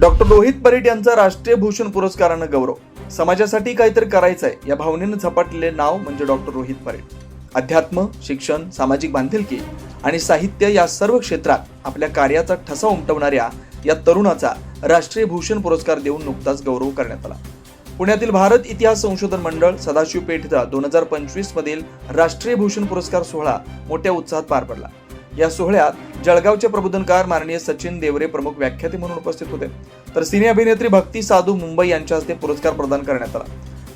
Doctor Rohit Parit यांचा राष्ट्रीय भूषण पुरस्कारानं गौरव. समाजासाठी काहीतरी आहे या भावनेनं झपाटलेले नाव म्हणजे डॉक्टर रोहित परीट अध्यात्म शिक्षण सामाजिक बांधिलकी आणि साहित्य या सर्व क्षेत्रात आपल्या कार्याचा ठसा उमटवणाऱ्या या तरुणाचा राष्ट्रीय भूषण पुरस्कार देऊन नुकताच गौरव करण्यात आला. पुण्यातील भारत इतिहास संशोधन मंडळ सदाशिव पेठचा दोन हजार पंचवीस मधील राष्ट्रीय भूषण पुरस्कार सोहळा मोठ्या उत्साहात पार पडला. या सोहळ्यात जळगावचे प्रबोधनकार माननीय सचिन देवरे प्रमुख व्याख्याते म्हणून उपस्थित होते. तर सिने अभिनेत्री भक्ती साधू मुंबई यांच्या हस्ते पुरस्कार प्रदान करण्यात आला.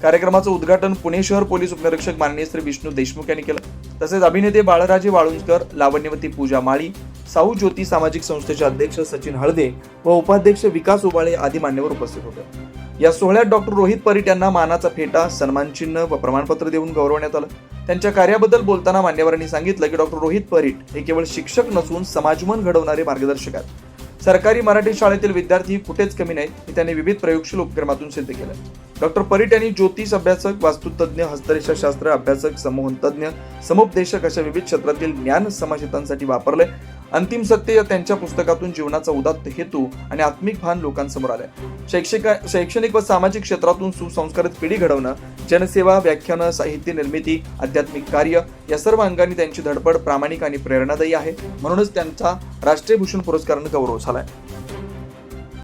कार्यक्रमाचं उद्घाटन पुणे शहर पोलीस उपनिरीक्षक माननीय श्री विष्णू देशमुख यांनी केलं. तसेच अभिनेते बाळराजे वाळुंजकर लावण्यवती पूजा माळी साऊ ज्योती सामाजिक संस्थेचे अध्यक्ष सचिन हळदे व उपाध्यक्ष विकास उबाळे आदी मान्यवर उपस्थित होते. या सोहळ्यात डॉक्टर रोहित परीट यांना मानाचा फेटा सन्मानचिन्ह व प्रमाणपत्र देऊन गौरवण्यात आलं. त्यांच्या कार्याबद्दल बोलताना मान्यवरांनी सांगितलं की डॉक्टर रोहित परीट हे केवळ शिक्षक नसून समाजमन घडवणारे मार्गदर्शक आहेत. सरकारी मराठी शाळेतील विद्यार्थी कुठेच कमी नाहीत हे त्यांनी विविध प्रयोगशील उपक्रमातून सिद्ध केलं. डॉक्टर परीट यांनी ज्योतिष अभ्यासक वास्तुतज्ञ हस्तरेषाशास्त्र अभ्यासक समूहन तज्ञ समुपदेशक अशा विविध क्षेत्रातील ज्ञान समाजहितांसाठी वापरले अंतिम सत्य या त्यांच्या पुस्तकातून जीवनाचा उदात्त हेतू आणि आत्मिक भान लोकांसमोर आलंय. शैक्षिक शैक्षणिक व सामाजिक क्षेत्रातून सुसंस्कारित पिढी घडवणं जनसेवा व्याख्यानं साहित्य निर्मिती आध्यात्मिक कार्य या सर्व अंगांनी त्यांची धडपड प्रामाणिक आणि प्रेरणादायी आहे. म्हणूनच त्यांचा राष्ट्रीय भूषण पुरस्कारानं गौरव झालाय.